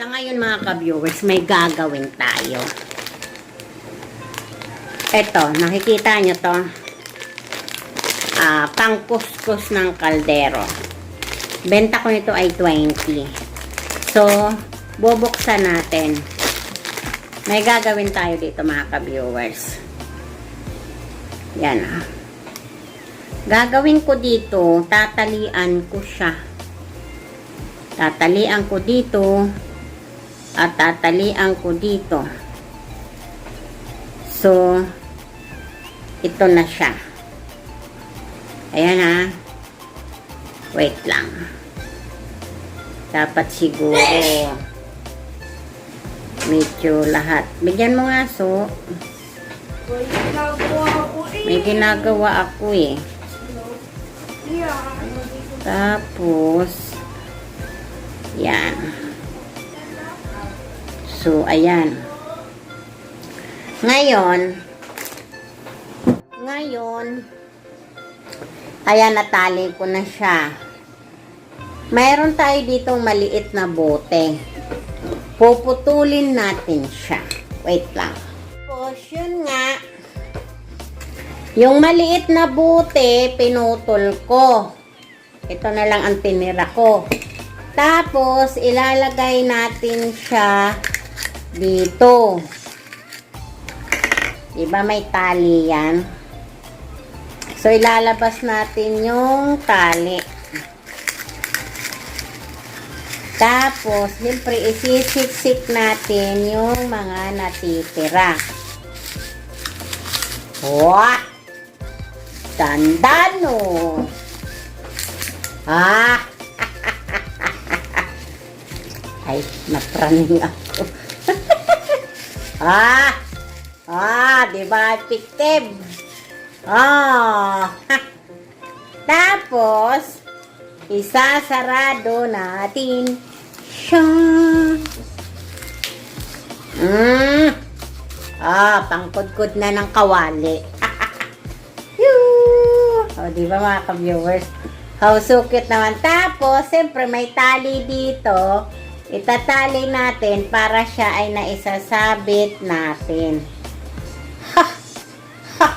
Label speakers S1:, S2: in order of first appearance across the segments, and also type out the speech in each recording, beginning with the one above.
S1: Sa ngayon mga ka-viewers, may gagawin tayo. Eto, nakikita nyo to. Ah, pangkuskus ng kaldero. Benta ko nito ay 20. So, bubuksan natin. May gagawin tayo dito mga ka-viewers. Yan ah. Gagawin ko dito, tatalian ko siya. Tatalian ko dito at tatalian ko dito. So, ito na siya. Ayan ha. Wait lang. Dapat siguro medyo lahat. Bigyan mo nga so.
S2: May ginagawa
S1: ako eh. Tapos, yan. So, ayan. Ngayon, ngayon, ayan, natali ko na siya. Mayroon tayo ditong maliit na bote. Puputulin natin siya. Wait lang. Tapos, yun nga, yung maliit na bote, pinutol ko. Ito na lang ang tinira ko. Tapos, ilalagay natin siya dito. Diba may tali yan? So, ilalabas natin yung tali. Tapos, siyempre, isisiksik natin yung mga natitira. Wah! Dandano! Ah! Ay, napraning ako. ah! Ah, di ba? Victim. Ah! Tapos, isasarado natin siya. Mm. Ah, pangkudkod na ng kawali. O, di ba mga ka-viewers? How so cute naman. Tapos, siyempre, may tali dito. Itatali natin para siya ay naisasabit natin. Ha! Ha!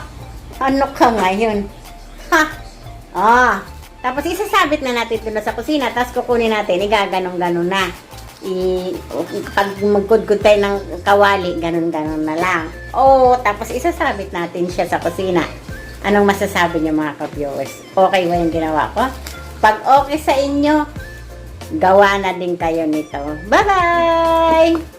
S1: Ano ka ngayon? Ha! Ah! Tapos, isasabit na natin na sa kusina. Tapos, kukunin natin. Igaganong-ganon na. I, pag magkudkod tayo ng kawali, ganun-ganon na lang. Oh, tapos isasabit natin siya sa kusina. Anong masasabi niyo mga ka-viewers? Okay ba yung ginawa ko? Pag okay sa inyo, gawa na din kayo nito. Bye-bye!